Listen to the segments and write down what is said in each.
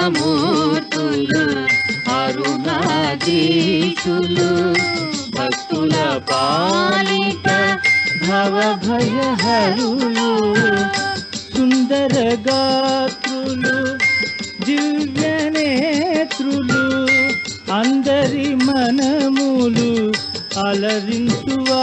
కరుణామూర్తులు అరుణాధీసులు భక్తుల పాలిత భవభయహరులు సుందర గాత్రులు దివ్యనేత్రులు అందరి మనములు అలరించువా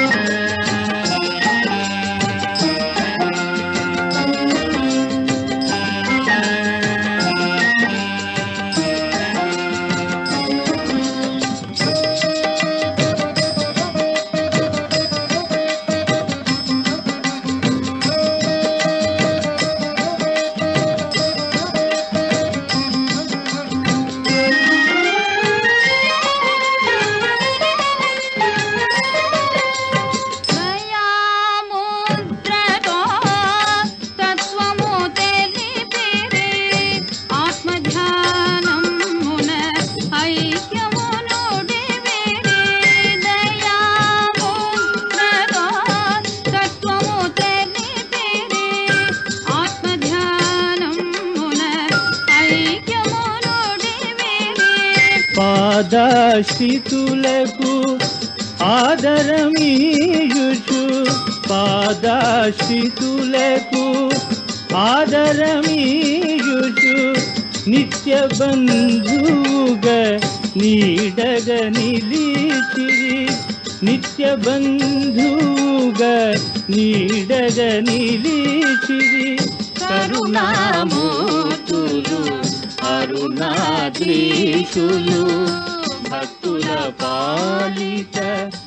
పాదాశ్రితులకు ఆదరమీయుచు పాదాశ్రితులకు ఆదరమీయుచు నిత్య బంధువుగా నీడగ నిలిచిరి. నిత్య బంధువుగా నీడగ నిలిచిరి. కరుణామూతులు అరుణాద్రీషులు భక్తుల పాలిత భవ భయహరులు